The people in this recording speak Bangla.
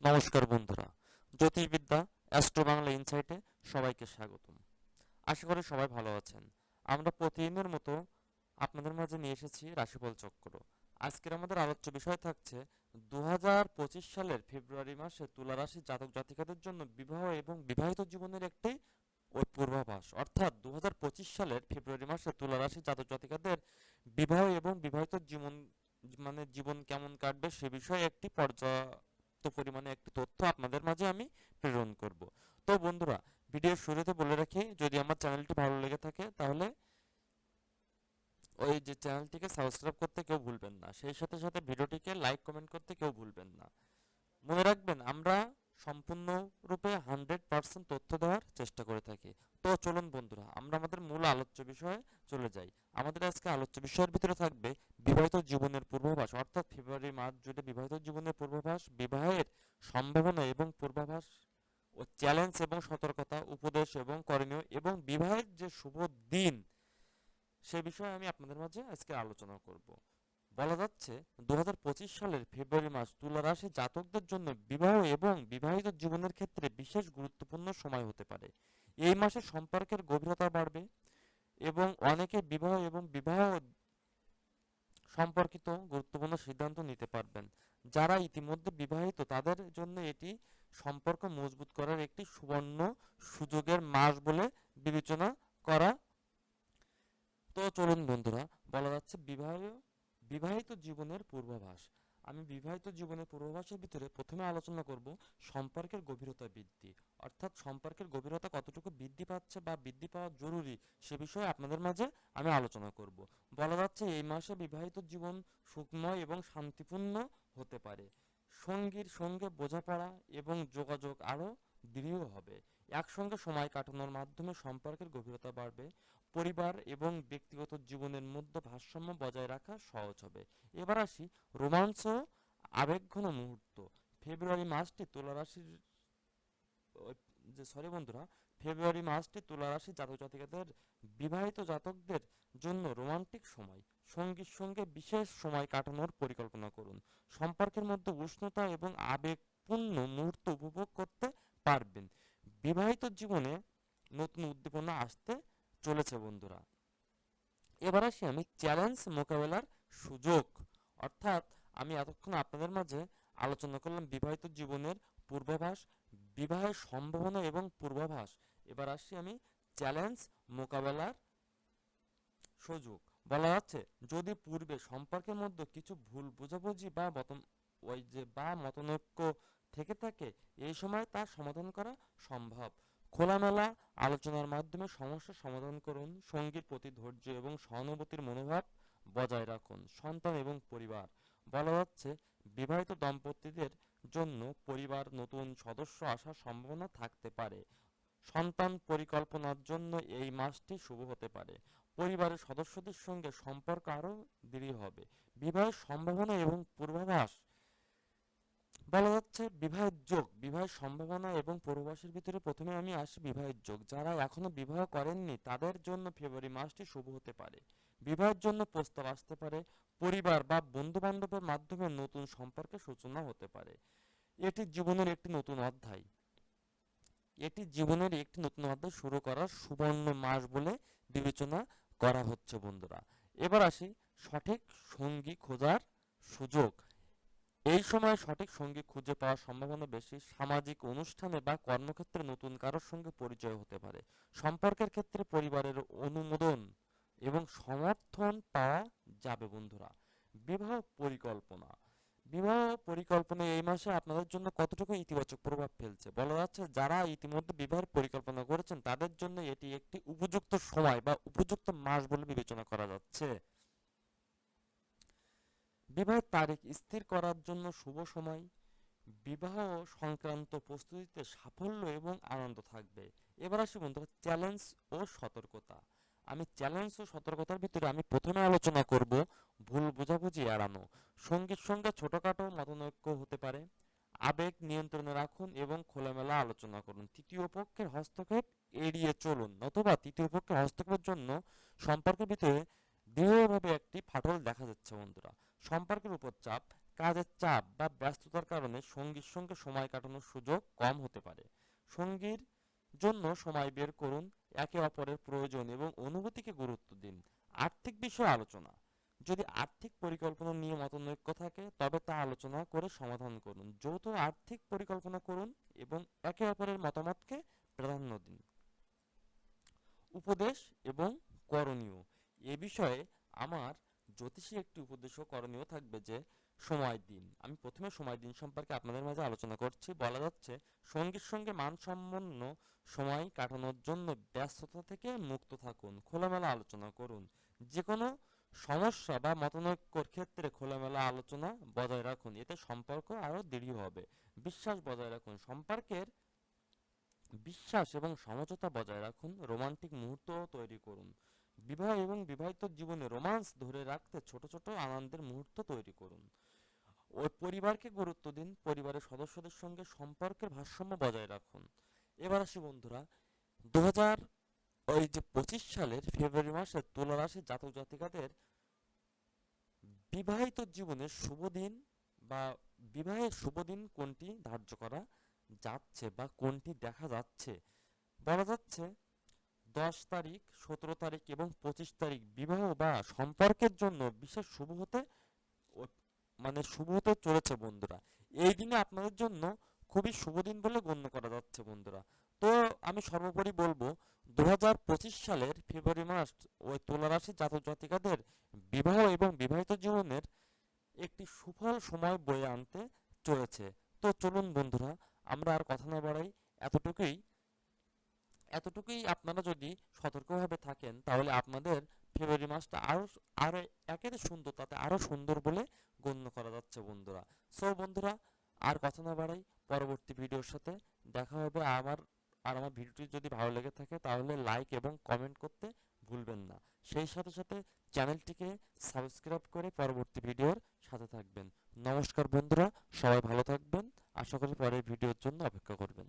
নমস্কার বন্ধুরা, জ্যোতির্বিদ্যা অ্যাস্ট্রো বাংলা ইনসাইটে সবাইকে স্বাগতম। আশা করি সবাই ভালো আছেন। আমরা প্রতিদিনের মতো আপনাদের মাঝে নিয়ে এসেছি রাশিফল চক্র। আজকের আমাদের আলোচ্য বিষয় থাকছে দু হাজার পঁচিশ সালের ফেব্রুয়ারি মাসে তুলা রাশি জাতক জাতিকাদের জন্য বিবাহ এবং বিবাহিত জীবনের একটি পূর্বাভাস। অর্থাৎ দু হাজার পঁচিশ সালের ফেব্রুয়ারি মাসে তুলা রাশি জাতক জাতিকাদের বিবাহ এবং বিবাহিত জীবন মানে জীবন কেমন কাটবে সে বিষয়ে একটি পর্যাপ্ত পরিমাণে একটি তথ্য আপনাদের মাঝে আমি প্রেরণ করব। তো বন্ধুরা, ভিডিওর শুরুতে বলে রাখি, যদি আমার চ্যানেলটি ভালো লেগে থাকে, তাহলে ওই যে চ্যানেলটিকে সাবস্ক্রাইব করতে কেউ ভুলবেন না। সেই সাথে সাথে ভিডিওটিকে লাইক, কমেন্ট করতে কেউ ভুলবেন না। মনে রাখবেন, আমরা সম্পূর্ণরূপে হান্ড্রেড পার্সেন্ট তথ্য দেওয়ার চেষ্টা করে থাকি। তো চলুন বন্ধুরা, আমরা আমাদের মূল আলোচ্য বিষয়ে চলে যাই। আমাদের আজকে আলোচ্য বিষয়ের ভিতরে থাকবে বিবাহিত জীবনের পূর্বাভাস, অর্থাৎ ফেব্রুয়ারি মাস জুড়ে বিবাহিত জীবনের পূর্বাভাস, বিবাহের সম্ভাবনা এবং পূর্বাভাস ও চ্যালেঞ্জ এবং সতর্কতা, উপদেশ এবং করণীয় এবং বিবাহের যে শুভ দিন, সে বিষয়ে আমি আপনাদের মাঝে আজকে আলোচনা করব। বলা যাচ্ছে দু হাজার পঁচিশ সালের ফেব্রুয়ারি মাস তুলা রাশি জাতকদের জন্য বিবাহ এবং বিবাহিত জীবনের ক্ষেত্রে বিশেষ গুরুত্বপূর্ণ সময় হতে পারে। এই মাসে সম্পর্কের গভীরতা বাড়বে এবং অনেকে বিবাহ এবং বিবাহ সম্পর্কিত গুরুত্বপূর্ণ সিদ্ধান্ত নিতে পারবেন। যারা ইতিমধ্যে বিবাহিত, তাদের জন্য এটি সম্পর্ক মজবুত করার একটি সুবর্ণ সুযোগের মাস বলে বিবেচনা করা। তো চলুন বন্ধুরা, বলা যাচ্ছে বিবাহ, বিবাহিত জীবনের পূর্বাভাস। আমি বিবাহিত জীবনের পূর্বাভাসের ভিতরে প্রথমে আলোচনা করব সম্পর্কের গভীরতা বৃদ্ধি। অর্থাৎ সম্পর্কের গভীরতা কতটুকু বৃদ্ধি পাচ্ছে বা বৃদ্ধি পাওয়া জরুরি সে বিষয়ে আপনাদের মাঝে আমি আলোচনা করব। বলা যাচ্ছে এই মাসে বিবাহিত জীবন সুখময় এবং শান্তিপূর্ণ হতে পারে। সঙ্গীর সঙ্গে বোঝাপড়া এবং যোগাযোগ আরও দৃঢ় হবে। একসঙ্গে সময় কাটানোর মাধ্যমে সম্পর্কের গভীরতা বাড়বে। পরিবার এবং ব্যক্তিগত জীবনের মধ্যে ভারসাম্য বজায় রাখা সহজ হবে। এবার আসি রোমাঞ্চ আবেগঘন মুহূর্ত। ফেব্রুয়ারি মাসটি তুলা রাশির ওই যে সরি বন্ধুরা, ফেব্রুয়ারি মাসটি তুলা রাশি জাতক জাতিকাদের বিবাহিত জাতকদের জন্য রোমান্টিক সময়। সঙ্গীর সঙ্গে বিশেষ সময় কাটানোর পরিকল্পনা করুন। সম্পর্কের মধ্যে উষ্ণতা এবং আবেগপূর্ণ মুহূর্ত উপভোগ করতে পারবেন। বিবাহিত জীবনে নতুন উদ্দীপনা আসতে চলেছে বন্ধুরা। এবার আসি আমি চ্যালেঞ্জ মোকাবেলার সুযোগ। অর্থাৎ আমি এতক্ষণ আপনাদের মাঝে আলোচনা করলাম বিবাহিত জীবনের পূর্বাভাস, বিবাহের সম্ভাবনা এবং পূর্বাভাস। এবার আসি আমি চ্যালেঞ্জ মোকাবেলার সুযোগ। বলা যাচ্ছে, যদি পূর্বে সম্পর্কের মধ্যে কিছু ভুল বোঝাবুঝি বা ওই যে বা মতনৈক্য থেকে থাকে, এই সময় তার সমাধান করা সম্ভব। খোলামেলা আলোচনার মাধ্যমে সমস্যার সমাধান করুন, সঙ্গীর প্রতি ধৈর্য এবং সহানুভূতির মনোভাব বজায় রাখুন, সন্তান এবং পরিবার। বলা যাচ্ছে বিবাহিত দম্পতিদের জন্য পরিবার, নতুন সদস্য আসার সম্ভাবনা থাকতে পারে। সন্তান পরিকল্পনার জন্য এই মাসটি শুভ হতে পারে। পরিবারের সদস্যদের সঙ্গে সম্পর্ক আরও দৃঢ় হবে। বিবাহের সম্ভাবনা এবং পূর্বাভাস, বলা যাচ্ছে বিবাহের যোগ, বিবাহের সম্ভাবনা এবং পূর্বাভাসের ভিতরে প্রথমে আমি আসি বিবাহের যোগ। যারা এখনও বিবাহ করেননি, তাদের জন্য ফেব্রুয়ারি মাসটি শুভ হতে পারে। বিবাহের জন্য প্রস্তাব আসতে পারে, পরিবার বা বন্ধু বান্ধবের মাধ্যমে নতুন সম্পর্কের সূচনা হতে পারে। এটি জীবনের একটি নতুন অধ্যায়। এটি জীবনের একটি নতুন অধ্যায় শুরু করার সুবর্ণ মাস বলে বিবেচনা করা হচ্ছে বন্ধুরা। এবার আসি সঠিক সঙ্গী খোঁজার সুযোগ। এই সময় সঠিক সঙ্গী খুঁজে পাওয়ার সম্ভাবনা বেশি। সামাজিক অনুষ্ঠানে বা কর্মক্ষেত্রে নতুন কারোর সঙ্গে পরিচয় হতে পারে। সম্পর্কের ক্ষেত্রে পরিবারের অনুমোদন এবং সমর্থন পাওয়া যাবে বন্ধুরা। বিবাহ পরিকল্পনা। বিবাহ পরিকল্পনা এই মাসে আপনাদের জন্য কতটুকু ইতিবাচক প্রভাব ফেলছে? বলা যাচ্ছে, যারা ইতিমধ্যে বিবাহের পরিকল্পনা করেছেন, তাদের জন্য এটি একটি উপযুক্ত সময় বা উপযুক্ত মাস বলে বিবেচনা করা যাচ্ছে। বিবাহের তারিখ স্থির করার জন্য শুভ সময়। বিবাহ সংক্রান্ত প্রস্তুতিতে সাফল্য এবং আনন্দ থাকবে। এবার আসি বন্ধুরা, চ্যালেঞ্জ ও সতর্কতা। আমি চ্যালেঞ্জ ও সতর্কতার ভিতরে আমি প্রথমে আলোচনা করব ভুল বোঝাবুঝি এড়ানো। সঙ্গীর সঙ্গে ছোটখাটো মতনৈক্য হতে পারে। আবেগ নিয়ন্ত্রণে রাখুন এবং খোলামেলা আলোচনা করুন। তৃতীয় পক্ষের হস্তক্ষেপ এড়িয়ে চলুন অথবা তৃতীয় পক্ষের হস্তক্ষেপের জন্য সম্পর্কের ভিতরে দৃঢ়ভাবে একটি ফাটল দেখা যাচ্ছে বন্ধুরা। সম্পর্কের উপর চাপ, কাজের চাপ বা ব্যস্ততার কারণে সঙ্গীর সঙ্গে সময় কাটানোর সুযোগ কম হতে পারে। সঙ্গীর জন্য সময় বের করুন একে অপরের প্রয়োজন এবং অনুভূতিকে গুরুত্ব দিন। আর্থিক বিষয়ে আলোচনা। যদি আর্থিক পরিকল্পনা নিয়ে মতনৈক্য থাকে, তবে তা আলোচনা করে সমাধান করুন। যৌথ আর্থিক পরিকল্পনা করুন এবং একে অপরের মতামতকে প্রাধান্য দিন। উপদেশ এবং করণীয়। এ বিষয়ে আমার জ্যোতিষী একটি উপদেশ করণীয় থাকবে যে সময় দিন। আমি প্রথমে সময় দিন সম্পর্কে আপনাদের মাঝে আলোচনা করছি। বলা যাচ্ছে, সঙ্গীর সঙ্গে মানসম্পন্ন সময় কাটানোর জন্য ব্যস্ততা থেকে মুক্ত থাকুন, খোলামেলা আলোচনা করুন। যে কোনো সমস্যা বা মতানৈক্যর ক্ষেত্রে খোলামেলা আলোচনা বজায় রাখুন। এতে সম্পর্ক আরও দৃঢ় হবে। বিশ্বাস বজায় রাখুন। সম্পর্কের বিশ্বাস এবং সমঝোতা বজায় রাখুন। রোমান্টিক মুহূর্ত তৈরি করুন। বিবাহ এবং বিবাহিত জীবনে রোমান্স ধরে রাখতে ছোট ছোট আনন্দের মুহূর্ত তৈরি করুন। ওই পরিবারকে গুরুত্ব দিন, পরিবারের সদস্যদের সঙ্গে সম্পর্কের ভারসাম্য বজায় রাখুন। এবার আসি বন্ধুরা দু হাজার ওই যে পঁচিশ সালের ফেব্রুয়ারি মাসে তুলা রাশির জাতক জাতিকাদের বিবাহিত জীবনের শুভ দিন বা বিবাহের শুভ দিন কোনটি ধার্য করা যাচ্ছে বা কোনটি দেখা যাচ্ছে? বলা যাচ্ছে দশ তারিখ, সতেরো তারিখ এবং পঁচিশ তারিখ বিবাহ বা সম্পর্কের জন্য বিশেষ শুভ হতে মানে শুভ হতে চলেছে বন্ধুরা। এই দিনে আপনাদের জন্য খুবই শুভ দিন বলে গণ্য করা যাচ্ছে বন্ধুরা। তো আমি সর্বোপরি বলব দু হাজার পঁচিশ সালের ফেব্রুয়ারি মাস ওই তুলা রাশির জাতক জাতিকাদের বিবাহ এবং বিবাহিত জীবনের একটি সুফল সময় বয়ে আনতে চলেছে। তো চলুন বন্ধুরা, আমরা আর কথা না বাড়াই, এতটুকুই। এতটুকুই আপনারা যদি সতর্কভাবে থাকেন, তাহলে আপনাদের ফেব্রুয়ারি মাসটা আরও আরও একের সুন্দর, তাতে আরও সুন্দর বলে গণ্য করা যাচ্ছে বন্ধুরা। সো বন্ধুরা, আর কথা না বাড়াই, পরবর্তী ভিডিওর সাথে দেখা হবে আমার, আর আমার ভিডিওটি যদি ভালো লেগে থাকে তাহলে লাইক এবং কমেন্ট করতে ভুলবেন না। সেই সাথে সাথে চ্যানেলটিকে সাবস্ক্রাইব করে পরবর্তী ভিডিওর সাথে থাকবেন। নমস্কার বন্ধুরা, সবাই ভালো থাকবেন। আশা করি পরের ভিডিওর জন্য অপেক্ষা করবেন।